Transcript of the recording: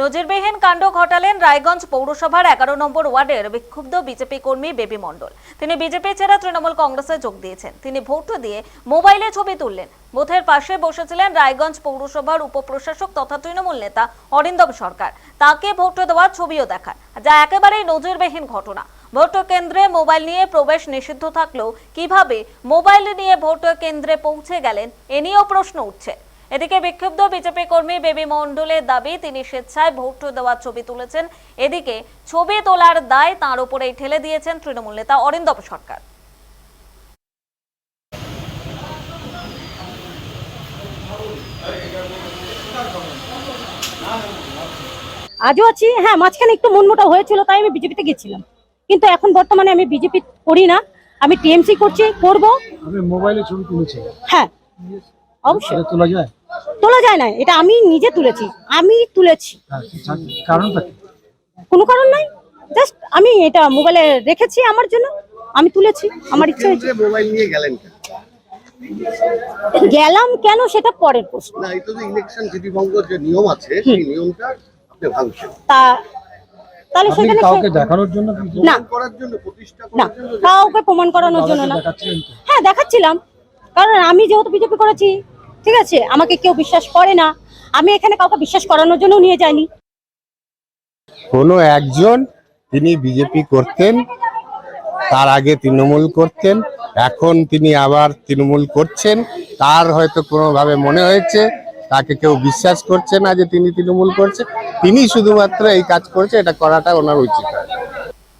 নজিরবিহীন কাণ্ড ঘটালেন রায়গঞ্জ পৌরসভার এগারো নম্বর ওয়ার্ডের বিক্ষুব্ধ বিজেপি কর্মী বেবি মণ্ডল। তিনি বিজেপি ছেড়ে তৃণমূল কংগ্রেসে যোগ দিয়েছেন। তিনি ভোট দিয়ে মোবাইলে ছবি তুললেন। বুথের পাশে বসেছিলেন রায়গঞ্জ পৌরসভার উপপ্রশাসক তথা তৃণমূল নেতা অরিন্দম সরকার। তাকে ভোট দেওয়ার ছবিও দেখান, যা একেবারেই নজিরবিহীন ঘটনা। ভোট কেন্দ্রে মোবাইল নিয়ে প্রবেশ নিষিদ্ধ থাকলেও কীভাবে মোবাইল নিয়ে ভোট কেন্দ্রে পৌঁছে গেলেন, এ নিয়েও প্রশ্ন উঠছে। এদিকে বিক্ষুব্ধ বিজেপি কর্মী বেবি মণ্ডলের দাবি তিনি স্বেচ্ছায় ভোট দেওয়ার ছবি তুলেছেন। এদিকে ছবি তোলার দায় তাঁর উপরেই ঠেলে দিয়েছেন তৃণমূল নেতা অরিন্দম সরকার। আজও আছি। হ্যাঁ মাঝখানে একটু মনমোটা হয়েছিল তাই আমি বিজেপিতে গেছিলাম। কিন্তু এখন বর্তমানে আমি বিজেপি করি না। আমি টিএমসি করছি করব। মোবাইলে ছবি তুলেছেন হ্যাঁ। অবশ্যই। তোলা যায়? তোলা যায় না এটা আমি নিজে তুলেছি আমি তুলেছি। কারণটা কোনো কারণ নাই জাস্ট আমি এটা মোবাইলে রেখেছি আমার জন্য আমি তুলেছি আমার ইচ্ছা হয়েছে। মোবাইল নিয়ে গেলেন গেলাম কেন সেটা পরের প্রশ্ন। না এটা তো ইলেকশন যে নিয়ম আছে সেই নিয়মটা আপনি ভাঙছেন তা তাহলে আপনি সেখানে কাউকে দেখানোর জন্য না। করার জন্য প্রতিষ্ঠা না করার জন্য কাউকে প্রমাণ করানোর জন্য না। হ্যাঁ দেখাচ্ছিলাম। কারণ আমি যেহেতু বিজেপি করেছি ঠিক আছে? আমাকে কেউ বিশ্বাস করে না। আমি এখানে কাউকে বিশ্বাস করানোর জন্য নিয়ে যাইনি। কোনো একজন তিনি বিজেপি করতেন, তার আগে তৃণমূল করতেন, এখন তিনি আবার তৃণমূল করছেন। তার হয়তো কোনোভাবে মনে হয়েছে, তাকে কেউ বিশ্বাস করছে না যে তিনি তৃণমূল করছে। তিনি শুধুমাত্র এই কাজ করছে, এটা করাটা ওনার উচিত।